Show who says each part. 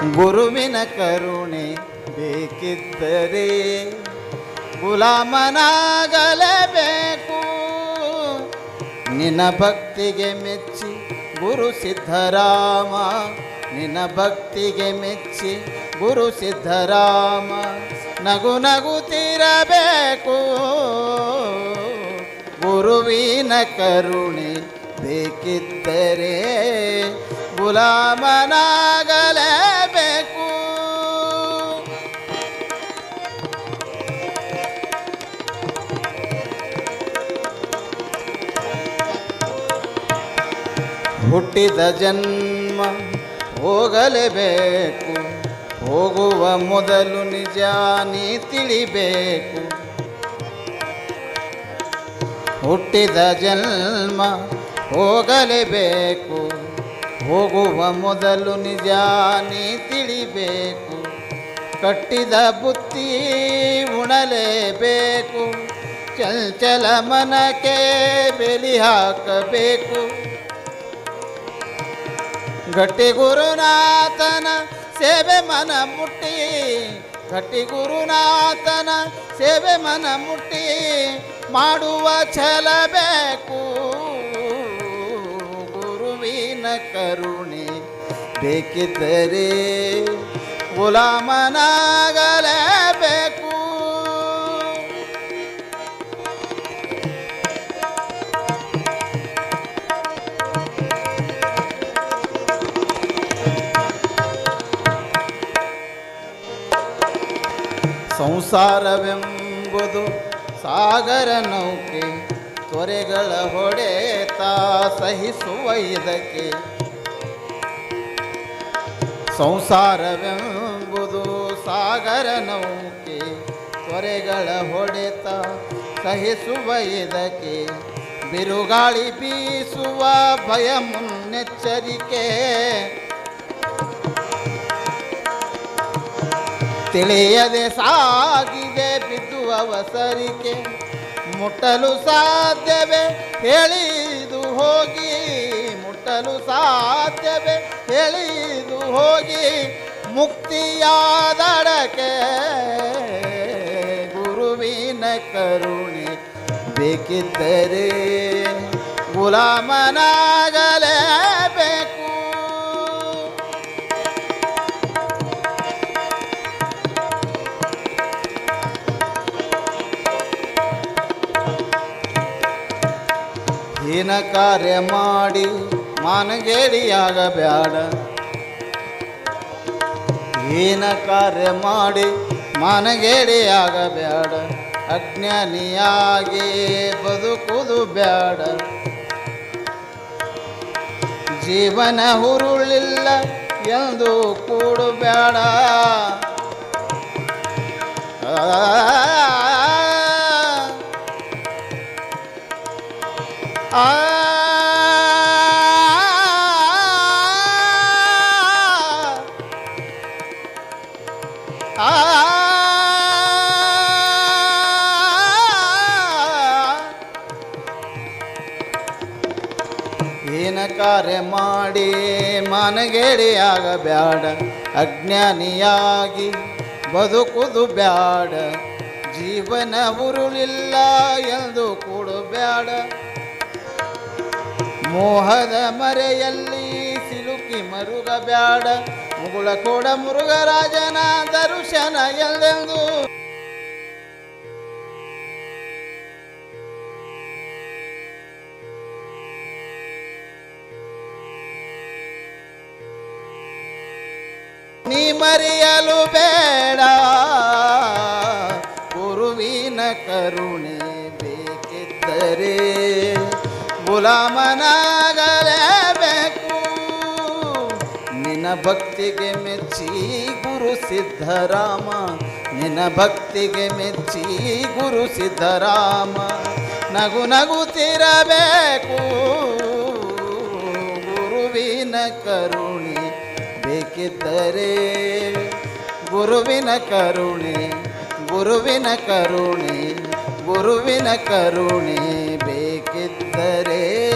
Speaker 1: ಗುರುವಿನ ಕರುಣೆ ಬೇಕಿದ್ದರೆ ಗುಲಾಮನಾಗಲೇಬೇಕು. ನಿನ್ನ ಭಕ್ತಿಗೆ ಮೆಚ್ಚಿ ಗುರು ಸಿದ್ಧರಾಮ, ನಿನ್ನ ಭಕ್ತಿಗೆ ಮೆಚ್ಚಿ ಗುರು ಸಿದ್ಧರಾಮ, ನಗು ನಗುತ್ತಿರಬೇಕು ಗುರುವಿನ ಕರುಣೆ ಬೇಕಿದ್ದರೆ ಗುಲಾಮನಾಗಲೇಬೇಕು ಹುಟ್ಟಿದ ಜನ್ಮ ಹೋಗಲೇಬೇಕು. ಹೋಗುವ ಮೊದಲು ನಿಜ ನೀ ತಿಳಿಬೇಕು. ಹುಟ್ಟಿದ ಜನ್ಮ ಹೋಗಲೇಬೇಕು. ಹೋಗುವ ಮೊದಲು ನಿಜ ನೀ ತಿಳಿಬೇಕು. ಕಟ್ಟಿದ ಬುತ್ತಿ ಉಣಲೇಬೇಕು. ಚಂಚಲ ಮನಕ್ಕೆ ಬೆಲಿ ಹಾಕಬೇಕು. ಗಟ್ಟಿ ಗುರುನಾಥನ ಸೇವೆ ಮನ ಮುಟ್ಟಿ. ಗಟ್ಟಿ ಗುರುನಾಥನ ಸೇವೆ ಮನ ಮುಟ್ಟಿ. ಮಾಡುವ ಛಲ ಬೇಕು. ಗುರುವಿನ ಕರುಣೆ ಬೇಕಿದ್ದರೆ ಗುಲಾಮನಾಗಲೇಬೇಕು ಸಂಸಾರವೆಂಬುದು ಸಾಗರ ನೌಕೆ, ತೊರೆಗಳ ಹೊಡೆತ ಸಹಿಸುವ ಇದಕ್ಕೆ. ಸಂಸಾರವೆಂಬುದು ಸಾಗರ ನೌಕೆ, ತೊರೆಗಳ ಹೊಡೆತ ಸಹಿಸುವ ಇದಕ್ಕೆ. ಬಿರುಗಾಳಿ ಬೀಸುವ ಭಯ ಮುನ್ನೆಚ್ಚರಿಕೆ ತಿಳಿಯದೆ ಸಾಗಿದೆ ಬಿದ್ದು ಅವಸರಿಕೆ ಮುಟ್ಟಲು ಸಾಧ್ಯವೇ? ಹೇಳಿದು ಹೋಗಿ. ಮುಟ್ಟಲು ಸಾಧ್ಯವೇ? ಹೇಳಿದು ಹೋಗಿ. ಮುಕ್ತಿಯಾದಡಕೆ ಗುರುವಿನ ಕರುಣೆ ಬೇಕಿದ್ದರೆ ಗುಲಾಮನಾಗಲೇಬೇಕು ಹೀನ ಕಾರ್ಯ ಮಾಡಿ ಮಾನಗೇಡಿಯಾಗಬ್ಯಾಡ. ಏನ ಕಾರ್ಯ ಮಾಡಿ ಮಾನಗೇಡಿಯಾಗಬ್ಯಾಡ. ಅಜ್ಞಾನಿಯಾಗಿ ಬದುಕುದು ಬ್ಯಾಡ. ಜೀವನ ಹುರುಳಿಲ್ಲ ಎಂದು ಕೂಡಬೇಡ. ಆ ಏನ ಕಾರ್ಯ ಮಾಡಿ ಮನಗೇಡಿಯಾಗಬ್ಯಾಡ ಅಜ್ಞಾನಿಯಾಗಿ ಬದುಕುದು ಬ್ಯಾಡ ಜೀವನ ಉರುಳಿಲ್ಲ ಎಂದು ಕೂಡಬ್ಯಾಡ ಮೋಹದ ಮರೆಯಲ್ಲಿ ಸಿಲುಕಿ ಮರುಗಬ್ಯಾಡ. ಮುಗುಳ ಕೋಡ ಮುರುಘರಾಜನ ದರ್ಶನ ಎಲ್ಲೆಂದು? ನೀ ಮರೆಯಲು ಬೇಡ. ಗುರುವಿನ ಕರುಣೆ ಬೇಕಿದ್ದರೆ ಗುಲಾಮನಾಗಲೇಬೇಕು. ನಿನ್ನ ಭಕ್ತಿಗೆ ಮೆಚ್ಚಿ ಗುರು ಸಿದ್ಧರಾಮ. ನಿನ್ನ ಭಕ್ತಿಗೆ ಮೆಚ್ಚಿ ಗುರು ಸಿದ್ಧರಾಮ. ನಗು ನಗುತ್ತಿರಬೇಕು ಗುರುವಿನ ಕರುಣೆ ಬೇಕಿದ್ದರೆ, ಗುರುವಿನ ಕರುಣೆ ಗುರುವಿನ ಕರುಣೆ ಗುರುವಿನ ಕರುಣೆ ചിത്തരേ